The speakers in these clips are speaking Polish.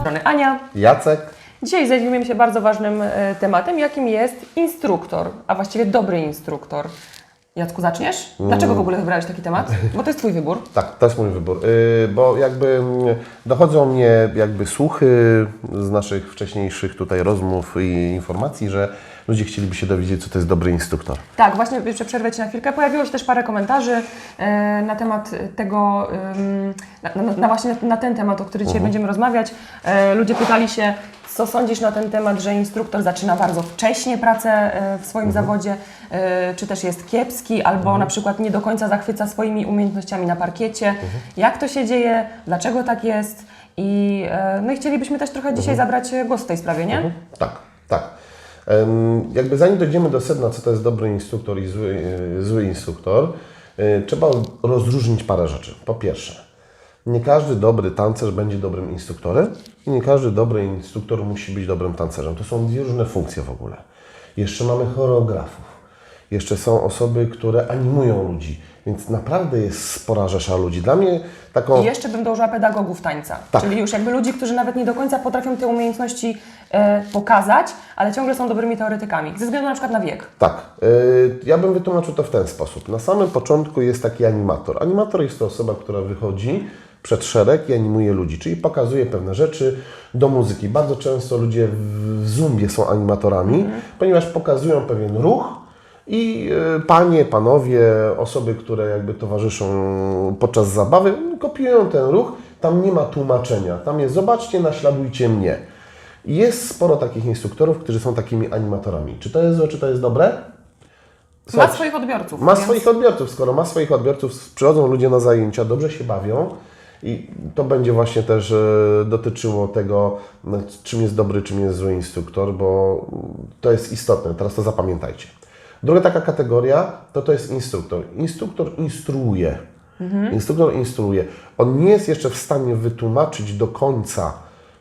strony Ania. Jacek. Dzisiaj zajmujemy się bardzo ważnym e, tematem, jakim jest instruktor, a właściwie dobry instruktor. Jacku, zaczniesz? Dlaczego w ogóle wybrałeś taki temat? Bo to jest Twój wybór. Tak, to jest mój wybór, y, bo jakby mm, dochodzą mnie jakby słuchy z naszych wcześniejszych tutaj rozmów i informacji, że ludzie chcieliby się dowiedzieć, co to jest dobry instruktor. Tak, właśnie jeszcze przerwę Ci na chwilkę. Pojawiło się też parę komentarzy e, na temat tego, na, na, na właśnie na ten temat, o który dzisiaj będziemy rozmawiać. E, ludzie pytali się, co sądzisz na ten temat, że instruktor zaczyna bardzo wcześnie pracę e, w swoim zawodzie, e, czy też jest kiepski, albo na przykład nie do końca zachwyca swoimi umiejętnościami na parkiecie. Jak to się dzieje? Dlaczego tak jest? I, no i chcielibyśmy też trochę dzisiaj zabrać głos w tej sprawie, nie? Tak, tak. Jakby zanim dojdziemy do sedna, co to jest dobry instruktor i zły, yy, zły instruktor, yy, trzeba rozróżnić parę rzeczy. Po pierwsze, nie każdy dobry tancerz będzie dobrym instruktorem i nie każdy dobry instruktor musi być dobrym tancerzem. To są dwie różne funkcje w ogóle. Jeszcze mamy choreografów. Jeszcze są osoby, które animują ludzi, więc naprawdę jest spora rzesza ludzi. Dla mnie taką... I jeszcze bym dołożyła pedagogów tańca, Tak. czyli już jakby ludzi, którzy nawet nie do końca potrafią te umiejętności e, pokazać, ale ciągle są dobrymi teoretykami, ze względu na przykład na wiek. Tak, y, ja bym wytłumaczył to w ten sposób. Na samym początku jest taki animator. Animator jest to osoba, która wychodzi przed szereg i animuje ludzi, czyli pokazuje pewne rzeczy do muzyki. Bardzo często ludzie w w zumbie są animatorami, ponieważ pokazują pewien ruch i y, panie, panowie, osoby, które jakby towarzyszą podczas zabawy, kopiują ten ruch. Tam nie ma tłumaczenia. Tam jest zobaczcie, naśladujcie mnie. Jest sporo takich instruktorów, którzy są takimi animatorami. Czy to jest złe, czy to jest dobre? Ma Słuchajcie, swoich odbiorców. ma więc- swoich odbiorców. Skoro ma swoich odbiorców, przychodzą ludzie na zajęcia, dobrze się bawią i to będzie właśnie też e, dotyczyło tego, no, czym jest dobry, czym jest zły instruktor, bo to jest istotne. Teraz to zapamiętajcie. Druga taka kategoria to to jest instruktor. Instruktor instruuje. Instruktor instruuje. On nie jest jeszcze w stanie wytłumaczyć do końca,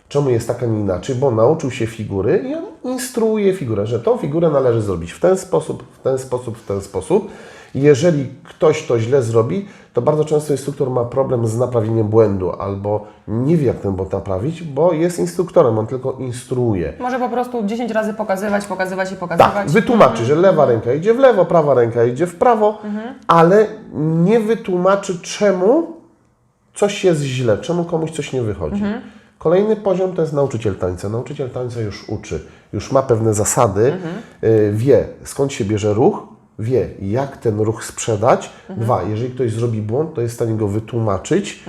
czemu jest tak, a nie inaczej, bo nauczył się figury i on instruuje figurę, że tą figurę należy zrobić w ten sposób, w ten sposób, w ten sposób. I Jeżeli ktoś to źle zrobi, to bardzo często instruktor ma problem z naprawieniem błędu albo nie wie, jak ten błąd naprawić, bo jest instruktorem, on tylko instruuje. Może po prostu 10 razy pokazywać, pokazywać i pokazywać. Tak, wytłumaczy, że lewa ręka idzie w lewo, prawa ręka idzie w prawo, ale nie wytłumaczy, czemu coś jest źle, czemu komuś coś nie wychodzi. Kolejny poziom to jest nauczyciel tańca. Nauczyciel tańca już uczy, już ma pewne zasady, y, wie skąd się bierze ruch, wie jak ten ruch sprzedać. Dwa, jeżeli ktoś zrobi błąd, to jest w stanie go wytłumaczyć,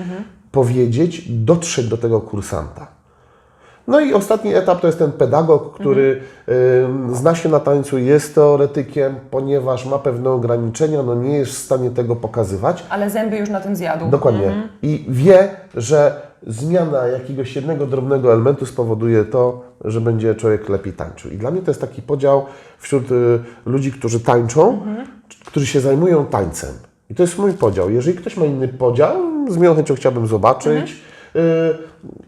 powiedzieć, dotrzeć do tego kursanta. No i ostatni etap to jest ten pedagog, który y, zna się na tańcu, jest teoretykiem, ponieważ ma pewne ograniczenia, no nie jest w stanie tego pokazywać. Ale zęby już na tym zjadł. Dokładnie. I wie, że zmiana jakiegoś jednego drobnego elementu spowoduje to, że będzie człowiek lepiej tańczył. I dla mnie to jest taki podział wśród y, ludzi, którzy tańczą, którzy się zajmują tańcem. I to jest mój podział. Jeżeli ktoś ma inny podział, z miłą chęcią chciałbym zobaczyć. y,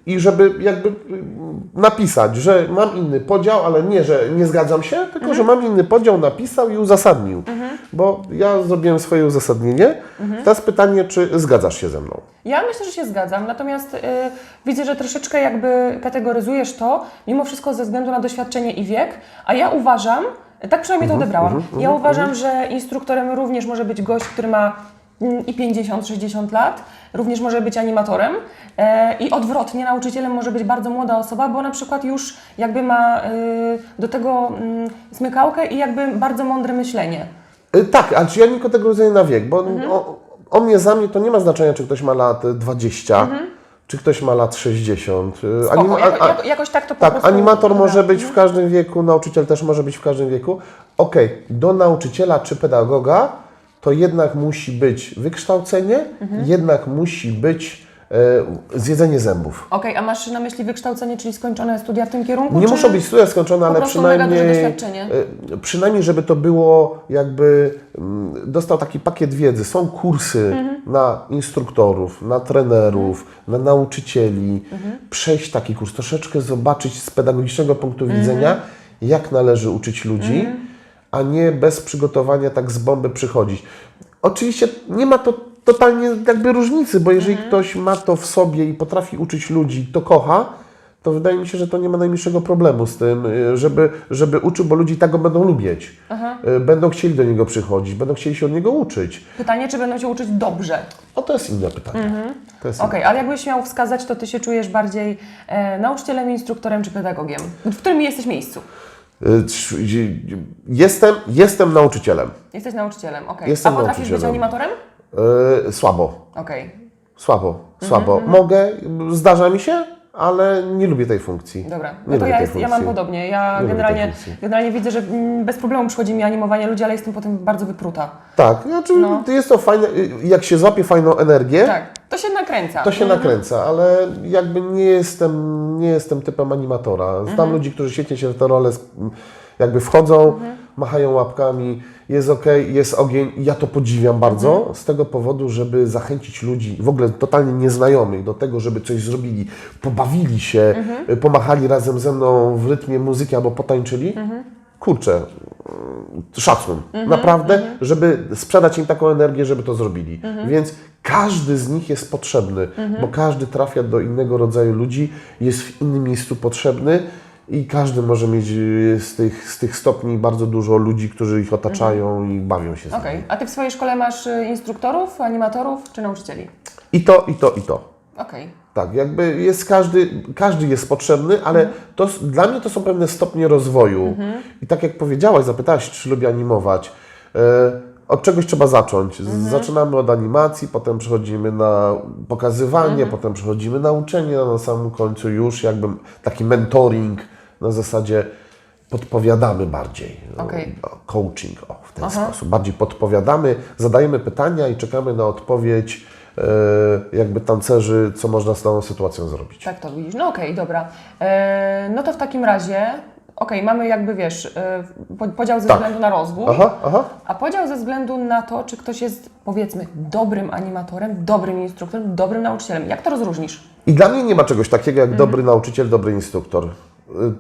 I żeby jakby y, napisać, że mam inny podział, ale nie, że nie zgadzam się, tylko że mam inny podział, napisał i uzasadnił. Bo ja zrobiłem swoje uzasadnienie. Teraz pytanie, czy zgadzasz się ze mną? Ja myślę, że się zgadzam, natomiast y, widzę, że troszeczkę jakby kategoryzujesz to, mimo wszystko ze względu na doświadczenie i wiek, a ja uważam, tak przynajmniej to odebrałam, ja uważam, że instruktorem również może być gość, który ma i 50-60 lat, również może być animatorem e, i odwrotnie, nauczycielem może być bardzo młoda osoba, bo na przykład już jakby ma y, do tego mm, smykałkę i jakby bardzo mądre myślenie. Y, Tak, ale czy ja nie kategoryzuję na wiek, bo o, o mnie, za mnie to nie ma znaczenia, czy ktoś ma lat y, 20, czy ktoś ma lat 60. Y, Spoko, anima- jako, a- jako, jakoś tak to po Tak, animator może być w każdym wieku, nauczyciel też może być w każdym wieku. Okej, do nauczyciela czy pedagoga to jednak musi być wykształcenie, Mhm. jednak musi być e, zjedzenie zębów. Okej, a masz na myśli wykształcenie, czyli skończone studia w tym kierunku? Nie muszą być studia skończone, ale przynajmniej, doświadczenie? e, przynajmniej, żeby to było jakby mm, dostał taki pakiet wiedzy. Są kursy Mhm. na instruktorów, na trenerów, na nauczycieli. Mhm. Przejść taki kurs, troszeczkę zobaczyć z pedagogicznego punktu Mhm. widzenia, jak należy uczyć ludzi, a nie bez przygotowania tak z bomby przychodzić. Oczywiście nie ma to totalnie jakby różnicy, bo jeżeli Mhm. ktoś ma to w sobie i potrafi uczyć ludzi, to kocha, to wydaje mi się, że to nie ma najmniejszego problemu z tym, y, żeby, żeby uczył, bo ludzie i tak go będą lubić. Y, Będą chcieli do niego przychodzić, będą chcieli się od niego uczyć. Pytanie, czy będą się uczyć dobrze? O, to jest inne pytanie. Jest Okej, ale jakbyś miał wskazać, to ty się czujesz bardziej e, nauczycielem, instruktorem czy pedagogiem? W którym jesteś miejscu? Y, Jestem, jestem nauczycielem. Jesteś nauczycielem, okej. Jestem A potrafisz być animatorem? Y, Słabo, Okej, słabo, słabo. Mogę, zdarza mi się, ale nie lubię tej funkcji. dobra. No to ja, jest, ja mam podobnie. Ja Nie generalnie, generalnie widzę, że mm, bez problemu przychodzi mi animowanie ludzi, ale jestem potem bardzo wypruta. Tak, znaczy No. jest to fajne, jak się złapie fajną energię, Tak, to się nakręca. to się nakręca, ale jakby nie jestem, nie jestem typem animatora. Znam Mhm. ludzi, którzy świetnie się w tę rolę jakby wchodzą, Mhm. Machają łapkami, jest ok, jest ogień. Ja to podziwiam bardzo Mhm. z tego powodu, żeby zachęcić ludzi, w ogóle totalnie nieznajomych, do tego, żeby coś zrobili, pobawili się, Mhm. pomachali razem ze mną w rytmie muzyki albo potańczyli. Mhm. Kurczę, mm, szacun. Naprawdę, żeby sprzedać im taką energię, żeby to zrobili. Więc każdy z nich jest potrzebny, bo każdy trafia do innego rodzaju ludzi, jest w innym miejscu potrzebny i każdy może mieć y, z tych, z tych stopni bardzo dużo ludzi, którzy ich otaczają i bawią się z Okej, nimi. a ty w swojej szkole masz y, instruktorów, animatorów czy nauczycieli? I to, i to, i to. Okej, Tak, jakby jest każdy, każdy jest potrzebny, ale to, s- dla mnie to są pewne stopnie rozwoju. I tak jak powiedziałaś, zapytałaś, czy lubię animować. E, od czegoś trzeba zacząć. Z- Zaczynamy od animacji, potem przechodzimy na pokazywanie, potem przechodzimy na uczenie, a na samym końcu już jakby taki mentoring na zasadzie podpowiadamy bardziej. No, no, Coaching, o, w ten sposób. Bardziej podpowiadamy, zadajemy pytania i czekamy na odpowiedź e, jakby tancerzy, co można z daną sytuacją zrobić. tak to widzisz. No okej, dobra. E, no to w takim razie, okej, mamy jakby, wiesz, e, po- podział ze Tak. względu na rozwój, Aha, aha. a podział ze względu na to, czy ktoś jest, powiedzmy, dobrym animatorem, dobrym instruktorem, dobrym nauczycielem. Jak to rozróżnisz? I dla mnie nie ma czegoś takiego jak dobry nauczyciel, dobry instruktor.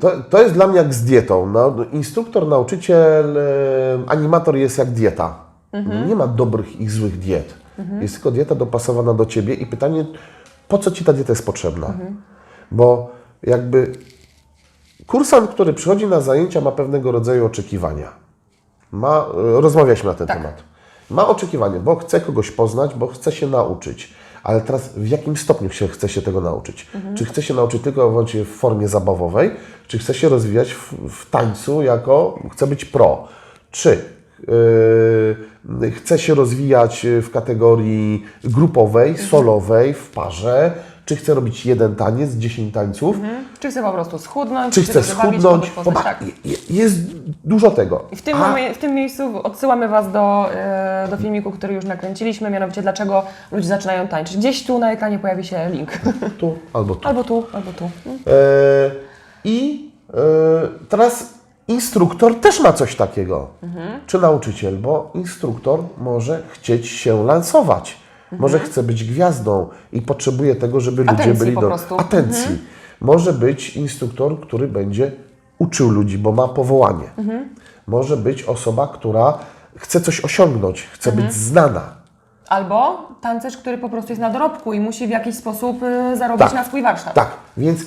To, to jest dla mnie jak z dietą. No, instruktor, nauczyciel, animator jest jak dieta. Nie ma dobrych i złych diet. Jest tylko dieta dopasowana do Ciebie i pytanie, po co Ci ta dieta jest potrzebna? Bo jakby kursant, który przychodzi na zajęcia ma pewnego rodzaju oczekiwania. Ma, e, rozmawialiśmy na ten Tak. temat. Ma oczekiwanie, bo chce kogoś poznać, bo chce się nauczyć. Ale teraz w jakim stopniu się chce się tego nauczyć? Czy chce się nauczyć tylko w formie zabawowej, czy chce się rozwijać w, w tańcu jako, chce być pro? Czy yy, chce się rozwijać w kategorii grupowej, solowej, w parze, czy chce robić jeden taniec, 10 tańców, Czy chce po prostu schudnąć, czy wybawić, schudnąć, poznać, tak. je- jest dużo tego. I w tym, A- w tym miejscu odsyłamy Was do, e, do filmiku, który już nakręciliśmy, mianowicie dlaczego ludzie zaczynają tańczyć. Gdzieś tu na ekranie pojawi się link. tu albo tu. albo tu, albo tu. Mm. E, I e, teraz instruktor też ma coś takiego. Czy nauczyciel, bo instruktor może chcieć się lansować. Może chce być gwiazdą i potrzebuje tego, żeby ludzie Atencji byli do atencji. Może być instruktor, który będzie uczył ludzi, bo ma powołanie. Może być osoba, która chce coś osiągnąć, chce być znana. Albo tancerz, który po prostu jest na dorobku i musi w jakiś sposób e, zarobić Tak. na swój warsztat. Tak, więc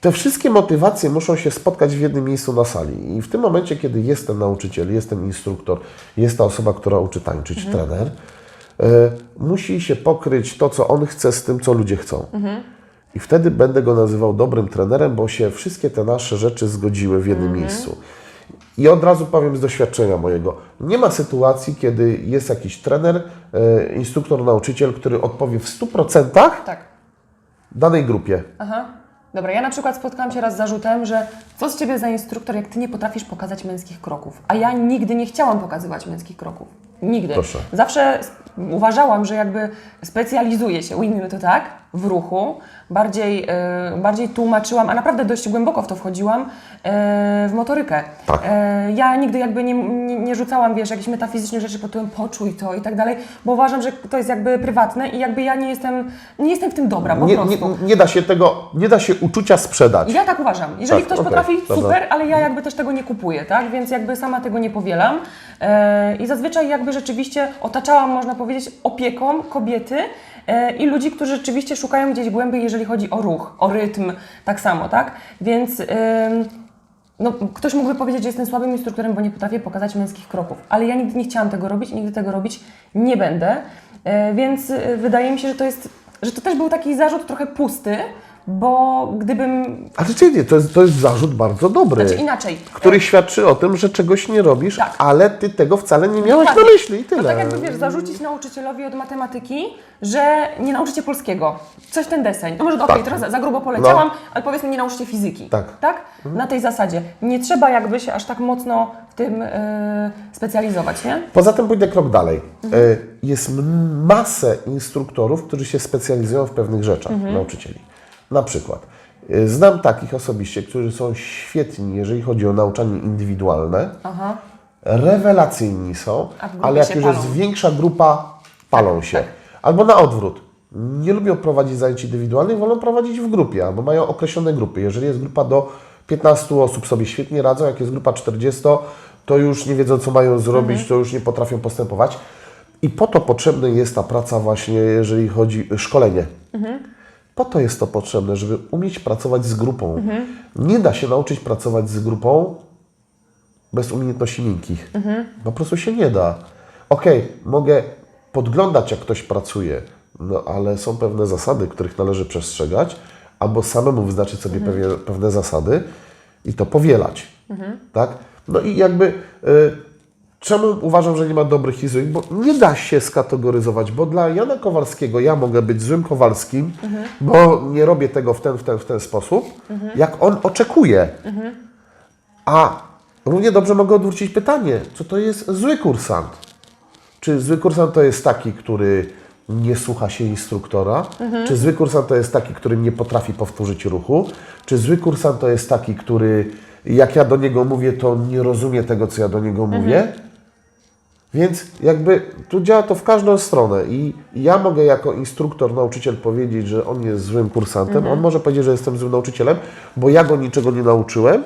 te wszystkie motywacje muszą się spotkać w jednym miejscu na sali. I w tym momencie, kiedy jest ten nauczyciel, jest ten instruktor, jest ta osoba, która uczy tańczyć, trener, e, musi się pokryć to, co on chce, z tym, co ludzie chcą. I wtedy będę go nazywał dobrym trenerem, bo się wszystkie te nasze rzeczy zgodziły w jednym miejscu. I od razu powiem z doświadczenia mojego, nie ma sytuacji, kiedy jest jakiś trener, e, instruktor, nauczyciel, który odpowie w 100% Tak. danej grupie. Aha. Dobra, ja na przykład spotkałam się raz z zarzutem, że co z Ciebie za instruktor, jak Ty nie potrafisz pokazać męskich kroków. A ja nigdy nie chciałam pokazywać męskich kroków. Nigdy. Proszę. Zawsze uważałam, że jakby specjalizuję się, ujmijmy to tak, w ruchu. Bardziej, e, bardziej tłumaczyłam, a naprawdę dość głęboko w to wchodziłam, e, w motorykę. Tak. E, ja nigdy jakby nie, nie, nie rzucałam, wiesz, jakichś metafizycznych rzeczy pod tytułem poczuj to i tak dalej, bo uważam, że to jest jakby prywatne i jakby ja nie jestem, nie jestem w tym dobra, po nie, nie, prostu. nie da się tego, nie da się uczucia sprzedać. Ja tak uważam. Jeżeli Tak, ktoś okej, potrafi, dobra. super, ale ja jakby też tego nie kupuję, tak? Więc jakby sama tego nie powielam. I zazwyczaj jakby rzeczywiście otaczałam, można powiedzieć, opieką kobiety, i ludzi, którzy rzeczywiście szukają gdzieś głębiej, jeżeli chodzi o ruch, o rytm, tak samo, tak? Więc... no, ktoś mógłby powiedzieć, że jestem słabym instruktorem, bo nie potrafię pokazać męskich kroków, ale ja nigdy nie chciałam tego robić i nigdy tego robić nie będę, e, więc e, wydaje mi się, że to jest, że to też był taki zarzut trochę pusty, bo gdybym, Ale czy nie, to jest, to jest zarzut bardzo dobry, znaczy inaczej, który świadczy o tym, że czegoś nie robisz, Tak. ale Ty tego wcale nie miałeś na Dokładnie. myśli i tyle. To tak jakby wiesz, zarzucić nauczycielowi od matematyki, że nie nauczycie polskiego. Coś ten deseń. No może okej, Tak. teraz za, za grubo poleciałam, No. ale powiedzmy nie nauczycie fizyki. Tak. Tak? Na tej zasadzie. Nie trzeba jakby się aż tak mocno w tym yy, specjalizować, nie? Poza tym pójdę krok dalej. Mhm. E, Jest masę instruktorów, którzy się specjalizują w pewnych rzeczach, Mhm. nauczycieli. Na przykład, e, znam takich osobiście, którzy są świetni, jeżeli chodzi o nauczanie indywidualne, Aha. rewelacyjni są, ale jak już. Tak, jest większa grupa, palą się. Albo na odwrót. Nie lubią prowadzić zajęć indywidualnych, wolą prowadzić w grupie, albo mają określone grupy. Jeżeli jest grupa do 15 osób, sobie świetnie radzą, jak jest grupa 40, to już nie wiedzą, co mają zrobić, Mhm. to już nie potrafią postępować. I po to potrzebna jest ta praca właśnie, jeżeli chodzi o szkolenie. Po to jest to potrzebne, żeby umieć pracować z grupą. Nie da się nauczyć pracować z grupą bez umiejętności miękkich. Po prostu się nie da. Okej, mogę podglądać, jak ktoś pracuje, no ale są pewne zasady, których należy przestrzegać, albo samemu wyznaczyć sobie pewne, pewne zasady i to powielać. Tak? No i jakby y, czemu uważam, że nie ma dobrych i złych? Bo nie da się skategoryzować, bo dla Jana Kowalskiego ja mogę być złym Kowalskim, bo nie robię tego w ten, w ten, w ten sposób, jak on oczekuje. A równie dobrze mogę odwrócić pytanie, co to jest zły kursant? Czy zły kursant to jest taki, który nie słucha się instruktora? Czy zły kursant to jest taki, który nie potrafi powtórzyć ruchu? Czy zły kursant to jest taki, który jak ja do niego mówię, to nie rozumie tego, co ja do niego mówię? Więc jakby tu działa to w każdą stronę i ja mogę jako instruktor, nauczyciel powiedzieć, że on jest złym kursantem, on może powiedzieć, że jestem złym nauczycielem, bo ja go niczego nie nauczyłem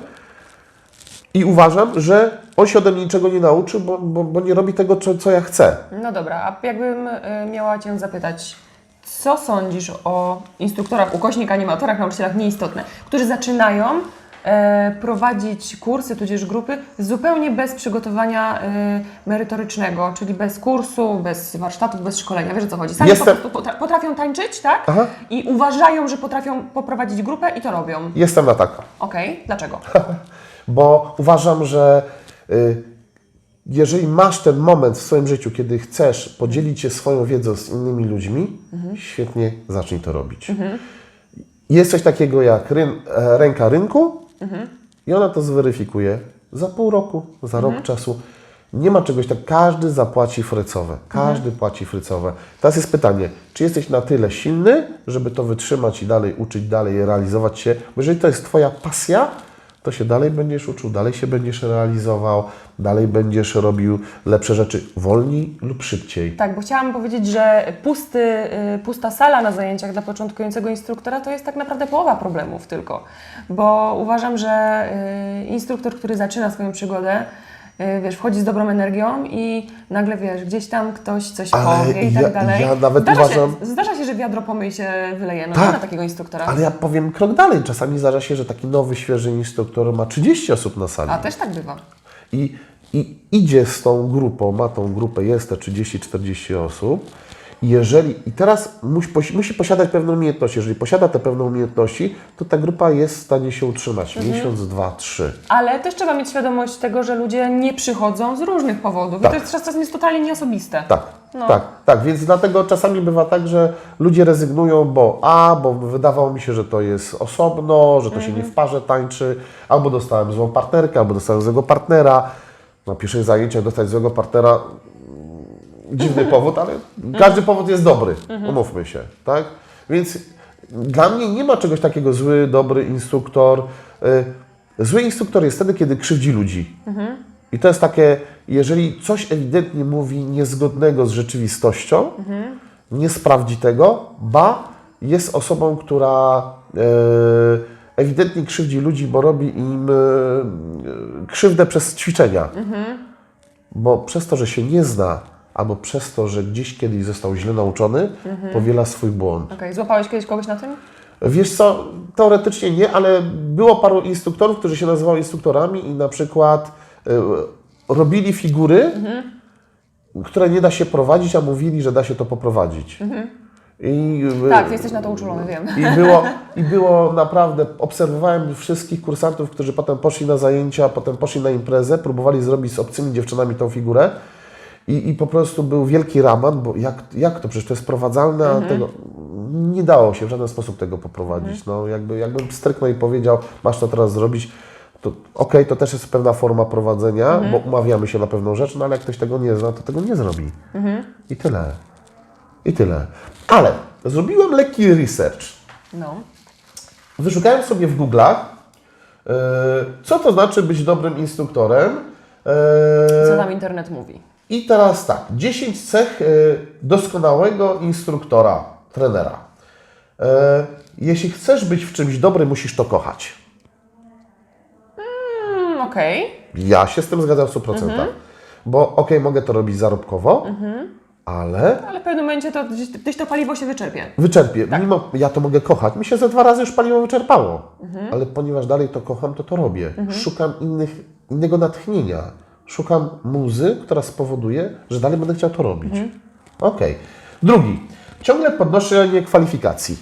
i uważam, że on się ode mnie niczego nie nauczy, bo, bo, bo nie robi tego, co, co ja chcę. No dobra, a jakbym y, miała Cię zapytać, co sądzisz o instruktorach, ukośnik animatorach, nauczycielach, nieistotne, którzy zaczynają e, prowadzić kursy, tudzież grupy zupełnie bez przygotowania e, merytorycznego, czyli bez kursu, bez warsztatów, bez szkolenia. Wiesz o co chodzi? Sami Jestem- po prostu potra- potrafią tańczyć, tak? Aha. I uważają, że potrafią poprowadzić grupę i to robią. Jestem na tak, Okej, dlaczego? bo uważam, że y, jeżeli masz ten moment w swoim życiu, kiedy chcesz podzielić się swoją wiedzą z innymi ludźmi, świetnie zacznij to robić. Jest coś takiego jak ryn, e, ręka rynku i ona to zweryfikuje za pół roku, za rok czasu. Nie ma czegoś tak, każdy zapłaci frycowe, każdy płaci frycowe. Teraz jest pytanie, czy jesteś na tyle silny, żeby to wytrzymać i dalej uczyć, dalej realizować się, bo jeżeli to jest Twoja pasja, to się dalej będziesz uczył, dalej się będziesz realizował, dalej będziesz robił lepsze rzeczy wolniej lub szybciej. Tak, bo chciałam powiedzieć, że pusty, y, pusta sala na zajęciach dla początkującego instruktora to jest tak naprawdę połowa problemów tylko. Bo uważam, że y, instruktor, który zaczyna swoją przygodę, wiesz, wchodzi z dobrą energią i nagle, wiesz, gdzieś tam ktoś coś Ale powie i ja- tak dalej. ja nawet zdarza, uważam- się, zdarza się, że wiadro pomyj się wyleje no, Tak. na takiego instruktora. Ale ja powiem krok dalej. Czasami zdarza się, że taki nowy, świeży instruktor ma 30 osób na sali. A też tak bywa. I, I idzie z tą grupą, ma tą grupę, jest te 30-40 osób. Jeżeli, i teraz musi, musi posiadać pewne umiejętności. Jeżeli posiada te pewne umiejętności, to ta grupa jest w stanie się utrzymać. Mhm. Miesiąc, dwa, trzy. Ale też trzeba mieć świadomość tego, że ludzie nie przychodzą z różnych powodów. Tak. I to jest czasem jest totalnie nieosobiste. Tak, No. tak, tak. Więc dlatego czasami bywa tak, że ludzie rezygnują, bo a, bo wydawało mi się, że to jest osobno, że to się nie Mhm. w parze tańczy, albo dostałem złą partnerkę, albo dostałem złego partnera. Na pierwszych zajęciach dostać złego partnera, dziwny powód, ale każdy powód jest dobry, umówmy się, tak? Więc dla mnie nie ma czegoś takiego zły, dobry instruktor. Y, Zły instruktor jest wtedy, kiedy krzywdzi ludzi. I to jest takie, jeżeli coś ewidentnie mówi niezgodnego z rzeczywistością, nie sprawdzi tego, ba, jest osobą, która e, ewidentnie krzywdzi ludzi, bo robi im e, krzywdę przez ćwiczenia. Bo przez to, że się nie zna albo przez to, że gdzieś kiedyś został źle nauczony, powiela swój błąd. Okej, złapałeś kiedyś kogoś na tym? Wiesz co, teoretycznie nie, ale było paru instruktorów, którzy się nazywały instruktorami i na przykład y, robili figury, które nie da się prowadzić, a mówili, że da się to poprowadzić. I, y, Tak, jesteś na to uczulony, wiem. I było, I było naprawdę, obserwowałem wszystkich kursantów, którzy potem poszli na zajęcia, potem poszli na imprezę, próbowali zrobić z obcymi dziewczynami tą figurę i, i po prostu był wielki raman, bo jak, jak to, przecież to jest prowadzalne, a tego nie dało się w żaden sposób tego poprowadzić. No, jakby, jakbym stryknął i powiedział, masz to teraz zrobić, to okej, to też jest pewna forma prowadzenia, bo umawiamy się na pewną rzecz, no ale jak ktoś tego nie zna, to tego nie zrobi. I tyle. I tyle. Ale zrobiłem lekki research. No. Wyszukałem sobie w Google'ach, e, co to znaczy być dobrym instruktorem. E, Co nam internet mówi? I teraz tak, 10 cech e, doskonałego instruktora, trenera. E, Jeśli chcesz być w czymś dobry, musisz to kochać. Mm, Okej. Ja się z tym zgadzam w 100%. Bo okej, mogę to robić zarobkowo, ale Ale w pewnym momencie to gdzieś, gdzieś to paliwo się wyczerpie. Wyczerpię. Mimo ja to mogę kochać. Mi się ze dwa razy już paliwo wyczerpało. Ale ponieważ dalej to kocham, to to robię. Szukam innych, innego natchnienia. Szukam muzy, która spowoduje, że dalej będę chciał to robić. Okej. Drugi. Ciągle podnoszenie kwalifikacji.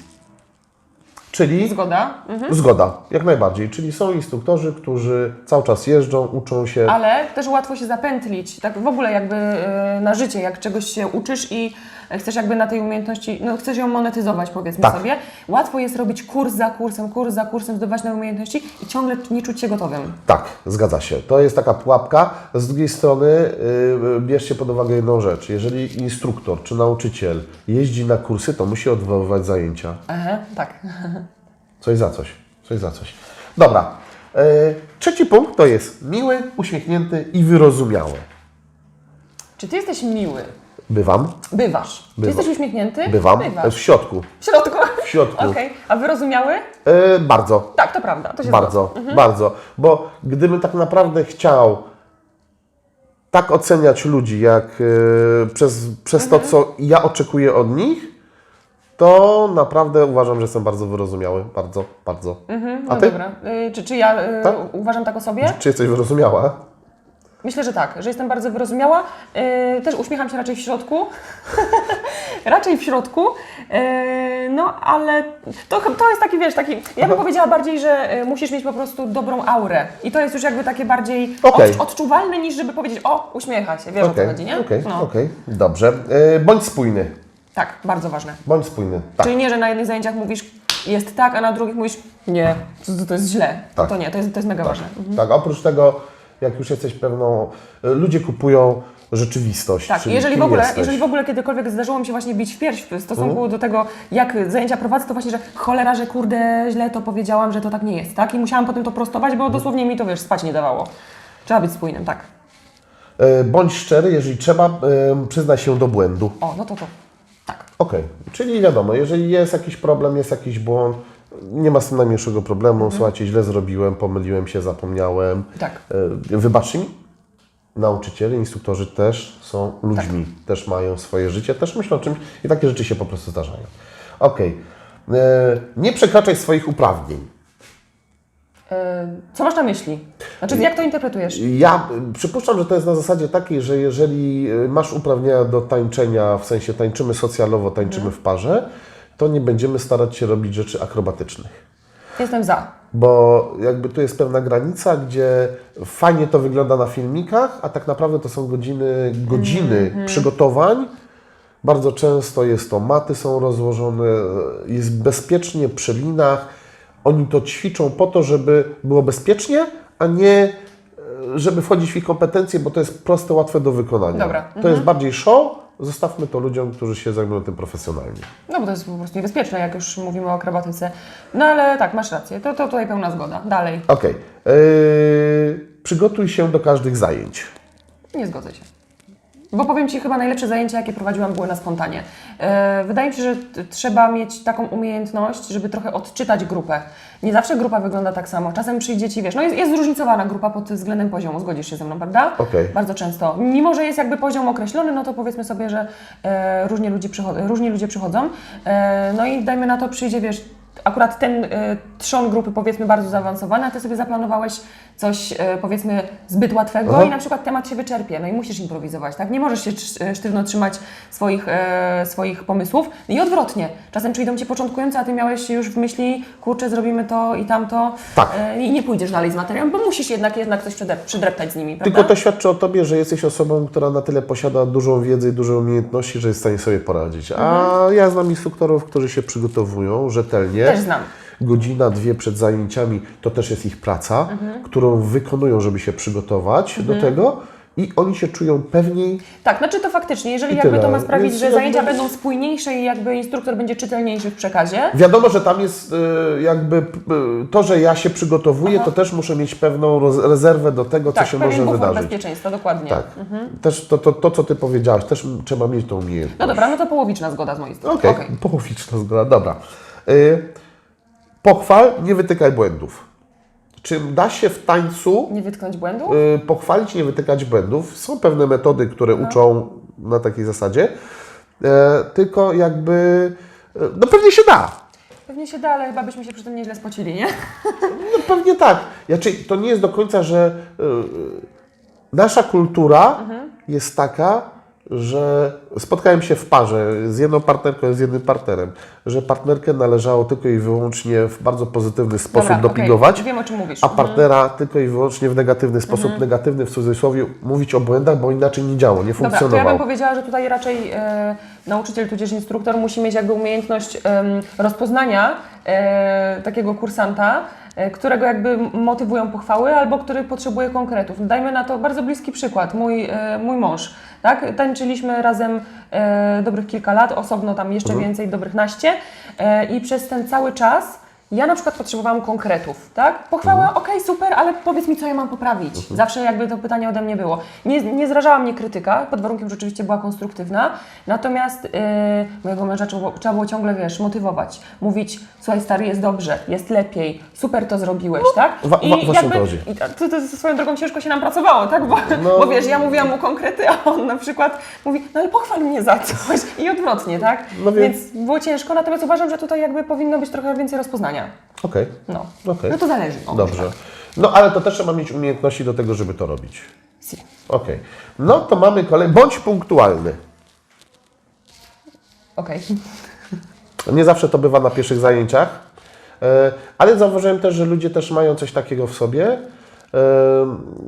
Czyli Zgoda? Mhm. zgoda, jak najbardziej. Czyli są instruktorzy, którzy cały czas jeżdżą, uczą się. Ale też łatwo się zapętlić, tak w ogóle jakby e, na życie, jak czegoś się uczysz i chcesz jakby na tej umiejętności, no chcesz ją monetyzować powiedzmy Tak. sobie. Łatwo jest robić kurs za kursem, kurs za kursem, zdobywać nowe umiejętności i ciągle nie czuć się gotowym. Tak, zgadza się. To jest taka pułapka. Z drugiej strony yy, bierzcie pod uwagę jedną rzecz. Jeżeli instruktor czy nauczyciel jeździ na kursy, to musi odwoływać zajęcia. Aha, tak. Coś za coś. Coś za coś. Dobra. Yy, trzeci punkt to jest miły, uśmiechnięty i wyrozumiały. Czy ty jesteś miły? Bywam. Bywasz. Czy Bywam. jesteś uśmiechnięty? Bywam. W Bywasz. środku. W środku? W środku. Okej. A wyrozumiały? Yy, bardzo. Tak, to prawda. To się Bardzo, zgodzę. bardzo. Bo gdybym tak naprawdę chciał tak oceniać ludzi, jak e, przez, przez to, co ja oczekuję od nich, to naprawdę uważam, że jestem bardzo wyrozumiały. Bardzo, bardzo. Mhm, A no ty? dobra. Y, czy, czy ja y, Tak? uważam tak o sobie? Czy jesteś wyrozumiała? Myślę, że tak, że jestem bardzo wyrozumiała. Yy, też uśmiecham się raczej w środku. raczej w środku. Yy, no, ale to, to jest taki, wiesz, taki. Ja bym powiedziała bardziej, że y, musisz mieć po prostu dobrą aurę. I to jest już jakby takie bardziej Okej. od, odczuwalne niż żeby powiedzieć, o, uśmiecha się. Wiesz o co chodzi, nie? okej, no. okej. Dobrze. E, Bądź spójny. Tak, bardzo ważne. Bądź spójny. Tak. Czyli nie, że na jednych zajęciach mówisz, jest tak, a na drugich mówisz, nie, to, to jest źle. Tak. To nie, to jest, to jest mega ważne. Tak, oprócz tego, jak już jesteś pewną... e, Ludzie kupują rzeczywistość. Tak, jeżeli w, ogóle, jesteś. jeżeli w ogóle kiedykolwiek zdarzyło mi się właśnie bić w pierś w stosunku Mhm. do tego, jak zajęcia prowadzę, to właśnie, że cholera, że kurde, źle to powiedziałam, że to tak nie jest, tak? I musiałam potem to prostować, Mhm. bo dosłownie mi to, wiesz, spać nie dawało. Trzeba być spójnym, tak. E, Bądź szczery, jeżeli trzeba, e, przyznaj się do błędu. O, no to to, tak. Okej, czyli wiadomo, jeżeli jest jakiś problem, jest jakiś błąd, nie ma z tym najmniejszego problemu, słuchajcie, źle zrobiłem, pomyliłem się, zapomniałem. Tak. E, Wybaczcie mi, nauczyciele, instruktorzy też są ludźmi, też mają swoje życie, też myślą o czymś i takie rzeczy się po prostu zdarzają. Okej, E, nie przekraczaj swoich uprawnień. Yy, co masz na myśli? Znaczy, jak to interpretujesz? Ja przypuszczam, że to jest na zasadzie takiej, że jeżeli masz uprawnienia do tańczenia, w sensie tańczymy socjalowo, tańczymy w parze, to nie będziemy starać się robić rzeczy akrobatycznych. Jestem za. Bo jakby tu jest pewna granica, gdzie fajnie to wygląda na filmikach, a tak naprawdę to są godziny, godziny przygotowań. Bardzo często jest to, maty są rozłożone, jest bezpiecznie przy linach. Oni to ćwiczą po to, żeby było bezpiecznie, a nie e, żeby wchodzić w ich kompetencje, bo to jest proste, łatwe do wykonania. Dobra. To jest bardziej show, zostawmy to ludziom, którzy się zajmują tym profesjonalnie. No bo to jest po prostu niebezpieczne, jak już mówimy o akrobatyce. No ale tak, masz rację, to, to tutaj pełna zgoda. Dalej. Okej. Yy, przygotuj się do każdych zajęć. Nie zgodzę się. Bo powiem Ci, chyba najlepsze zajęcia, jakie prowadziłam, były na spontanie. E, wydaje mi się, że trzeba mieć taką umiejętność, żeby trochę odczytać grupę. Nie zawsze grupa wygląda tak samo. Czasem przyjdzie Ci, wiesz, no jest, jest zróżnicowana grupa pod względem poziomu, zgodzisz się ze mną, prawda? Okej. Bardzo często. Mimo, że jest jakby poziom określony, no to powiedzmy sobie, że e, różnie, ludzi przycho- różni ludzie przychodzą. E, no i dajmy na to, przyjdzie, wiesz, akurat ten e, trzon grupy powiedzmy bardzo zaawansowany, a Ty sobie zaplanowałeś coś e, powiedzmy zbyt łatwego Aha. i na przykład temat się wyczerpie, no i musisz improwizować, tak? Nie możesz się e, sztywno trzymać swoich, e, swoich pomysłów i odwrotnie. Czasem przyjdą Ci początkujący, a Ty miałeś już w myśli, kurczę, zrobimy to i tamto Tak. e, i nie pójdziesz dalej z materiałem, bo musisz jednak, jednak coś przydreptać z nimi, prawda? Tylko to świadczy o Tobie, że jesteś osobą, która na tyle posiada dużą wiedzę i dużo umiejętności, że jest w stanie sobie poradzić. A ja znam instruktorów, którzy się przygotowują rzetelnie. Też znam. Godzina, dwie przed zajęciami to też jest ich praca, którą wykonują, żeby się przygotować do tego i oni się czują pewniej. Tak, znaczy to faktycznie, jeżeli jakby to ma sprawić, Więc że jakby- zajęcia będą spójniejsze i jakby instruktor będzie czytelniejszy w przekazie, Wiadomo, że tam jest e, jakby p- to, że ja się przygotowuję, to też muszę mieć pewną rezerwę do tego, co tak, się pewien może wydarzyć. bezpieczeństwa, dokładnie. Tak. Też to, to, to, co Ty powiedziałaś, też trzeba mieć tą umiejętność. No dobra, no to połowiczna zgoda z mojej strony. Okej, Okej. połowiczna zgoda, dobra. Y, pochwal, nie wytykaj błędów. Czy da się w tańcu Nie wytknąć błędu? y, pochwalić, nie wytykać błędów? Są pewne metody, które uczą na takiej zasadzie, e, tylko jakby, e, no pewnie się da. Pewnie się da, ale chyba byśmy się przy tym nieźle spocili, nie? No pewnie tak. Znaczy, to nie jest do końca, że y, nasza kultura jest taka, że spotkałem się w parze z jedną partnerką i z jednym partnerem, że partnerkę należało tylko i wyłącznie w bardzo pozytywny sposób Dobra, dopingować, okej, Wiem a partnera tylko i wyłącznie w negatywny sposób, negatywny w cudzysłowie, mówić o błędach, bo inaczej nie działo, nie Dobra, to ja bym powiedziała, że tutaj raczej e, nauczyciel tudzież instruktor musi mieć jakby umiejętność em, rozpoznania e, takiego kursanta, e, którego jakby motywują pochwały albo który potrzebuje konkretów. Dajmy na to bardzo bliski przykład. Mój, e, mój mąż, tak? Tańczyliśmy razem e, dobrych kilka lat, osobno tam jeszcze więcej, dobrych naście e, i przez ten cały czas ja na przykład potrzebowałam konkretów, tak? Pochwała, okej, super, ale powiedz mi, co ja mam poprawić. Zawsze jakby to pytanie ode mnie było. Nie, nie zrażała mnie krytyka, pod warunkiem, że oczywiście była konstruktywna, natomiast yy, mojego męża trzeba, było- trzeba było ciągle, wiesz, motywować, mówić, słuchaj stary, jest dobrze, jest lepiej, super to zrobiłeś, tak? wa- wa- chodzi. i to, to, to swoją drogą ciężko się nam pracowało, tak? Bo, No. bo wiesz, ja mówiłam mu konkrety, a on na przykład mówi, no ale pochwal mnie za coś i odwrotnie, tak? No więc- Więc było ciężko, natomiast uważam, że tutaj jakby powinno być trochę więcej rozpoznania. Okej, No. okej. No to zależy. O, Dobrze. tak. No ale to też trzeba mieć umiejętności do tego, żeby to robić. Si. Okej. No to mamy kolej. Bądź punktualny. Okej. Nie zawsze to bywa na pierwszych zajęciach, e, ale zauważyłem też, że ludzie też mają coś takiego w sobie,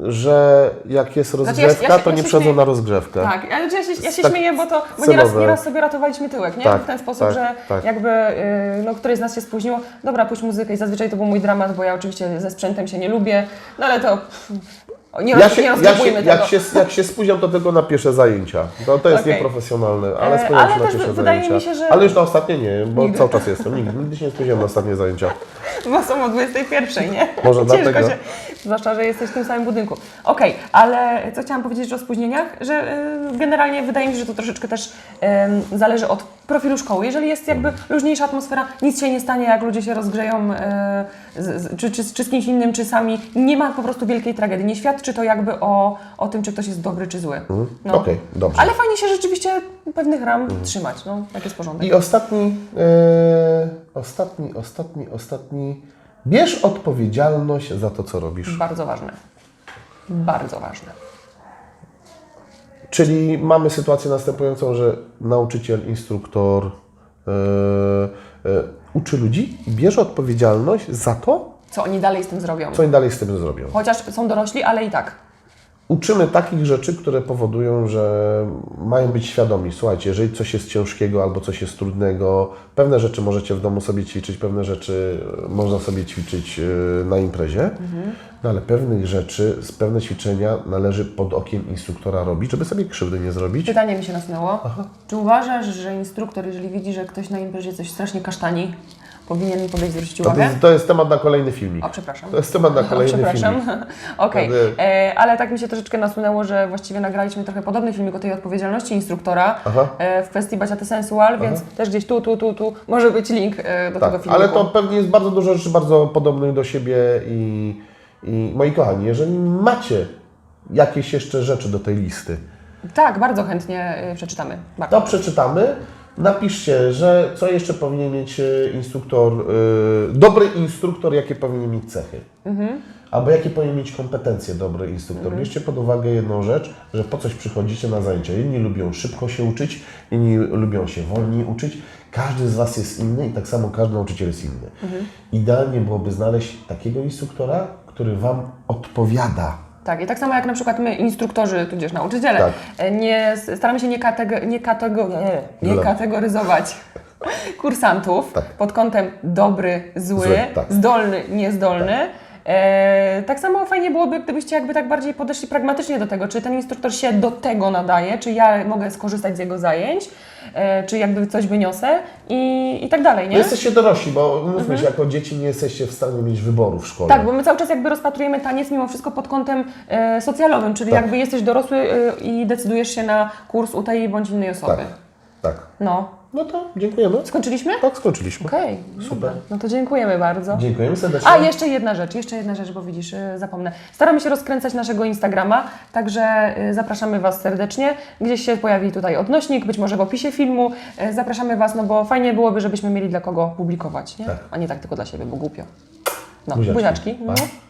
że jak jest Znaczy, ja się- rozgrzewka, ja się- to ja nie przychodzą na rozgrzewkę. Tak, ale ja się, ja się Tak śmieję, bo to bo nieraz, nieraz sobie ratowaliśmy tyłek, nie? Tak, w ten sposób, tak, że tak. jakby yy, no, któryś z nas się spóźniło, dobra, puść muzykę i zazwyczaj to był mój dramat, bo ja oczywiście ze sprzętem się nie lubię, no ale to nie, Ja się, nie ja się, tego. jak, się, jak się spóźniam, to tylko na pierwsze zajęcia. To, to jest Okej. nieprofesjonalne, ale E, spóźniam ale się na pierwsze zajęcia. się, że- Ale już na ostatnie nie, bo Nigdy. cały czas jestem. Nigdy, nigdy się nie spóźniam na ostatnie zajęcia. Bo są o 21, nie? Może Ciężko dlatego. się, zwłaszcza, że jesteś w tym samym budynku. Okej, ale co chciałam powiedzieć o spóźnieniach, że y, generalnie wydaje mi się, że to troszeczkę też em, zależy od profilu szkoły. Jeżeli jest jakby luźniejsza atmosfera, nic się nie stanie, jak ludzie się rozgrzeją e, z, z, czy, czy, czy z kimś innym, czy sami. Nie ma po prostu wielkiej tragedii. Nie świadczy to jakby o, o tym, czy ktoś jest dobry, czy zły. No. Mhm. Okej, dobrze. Ale fajnie się rzeczywiście pewnych ram trzymać. No, tak jest porządek. I ostatni, e, ostatni, ostatni, ostatni. Bierz odpowiedzialność za to, co robisz. Bardzo ważne. Bardzo ważne. Czyli mamy sytuację następującą, że nauczyciel, instruktor e, e, uczy ludzi i bierze odpowiedzialność za to, Co oni dalej z tym zrobią? co oni dalej z tym zrobią. Chociaż są dorośli, ale i tak. Uczymy takich rzeczy, które powodują, że mają być świadomi. Słuchajcie, jeżeli coś jest ciężkiego albo coś jest trudnego, pewne rzeczy możecie w domu sobie ćwiczyć, pewne rzeczy e, można sobie ćwiczyć e, na imprezie, no ale pewnych rzeczy, pewne ćwiczenia należy pod okiem instruktora robić, żeby sobie krzywdy nie zrobić. Pytanie mi się nasunęło. Czy uważasz, że instruktor, jeżeli widzi, że ktoś na imprezie coś strasznie kasztani, powinien podejść zwrócić To uwagę? jest, to jest temat na kolejny filmik. O, przepraszam. To jest temat na kolejny Przepraszam. filmik. Okej, Wtedy- e, ale tak mi się troszeczkę nasunęło, że właściwie nagraliśmy trochę podobny filmik o tej odpowiedzialności instruktora Aha. e, w kwestii Baciaty Sensual, więc też gdzieś tu, tu, tu, tu może być link e, do tego Tak, filmiku. ale to pewnie jest bardzo dużo rzeczy bardzo podobnych do siebie i, i moi kochani, jeżeli macie jakieś jeszcze rzeczy do tej listy, Tak, bardzo chętnie e, przeczytamy. Bardzo. to przeczytamy. Napiszcie, że co jeszcze powinien mieć e, instruktor, e, dobry instruktor, jakie powinien mieć cechy. Albo jakie powinien mieć kompetencje dobry instruktor. Bierzcie pod uwagę jedną rzecz, że po coś przychodzicie na zajęcia. Inni lubią szybko się uczyć, inni lubią się wolniej uczyć. Każdy z Was jest inny i tak samo każdy nauczyciel jest inny. Idealnie byłoby znaleźć takiego instruktora, który Wam odpowiada. Tak, i tak samo jak na przykład my, instruktorzy, tudzież nauczyciele, Tak. e, nie, staramy się nie, katego, nie, katego, nie, nie kategoryzować kursantów Tak. pod kątem dobry, zły, Zły, tak. zdolny, niezdolny. E, tak samo fajnie byłoby, gdybyście jakby tak bardziej podeszli pragmatycznie do tego, czy ten instruktor się do tego nadaje, czy ja mogę skorzystać z jego zajęć, e, czy jakby coś wyniosę i, i tak dalej, No nie? jesteście dorośli, bo mówmy się, jako dzieci nie jesteście w stanie mieć wyboru w szkole. Tak, bo my cały czas jakby rozpatrujemy taniec mimo wszystko pod kątem e, socjalowym, czyli Tak. jakby jesteś dorosły e, i decydujesz się na kurs u tej bądź innej osoby. tak. tak. No. No to dziękujemy. Skończyliśmy? Tak, skończyliśmy. Okej, Super. No to dziękujemy bardzo. Dziękujemy serdecznie. A, jeszcze jedna rzecz, jeszcze jedna rzecz, bo widzisz, y, zapomnę. Staramy się rozkręcać naszego Instagrama, także y, zapraszamy Was serdecznie. Gdzieś się pojawi tutaj odnośnik, być może w opisie filmu. Y, Zapraszamy Was, no bo fajnie byłoby, żebyśmy mieli dla kogo publikować, nie? Tak. A nie tak tylko dla siebie, bo głupio. No, Buziaczki. buziaczki. Pa. No.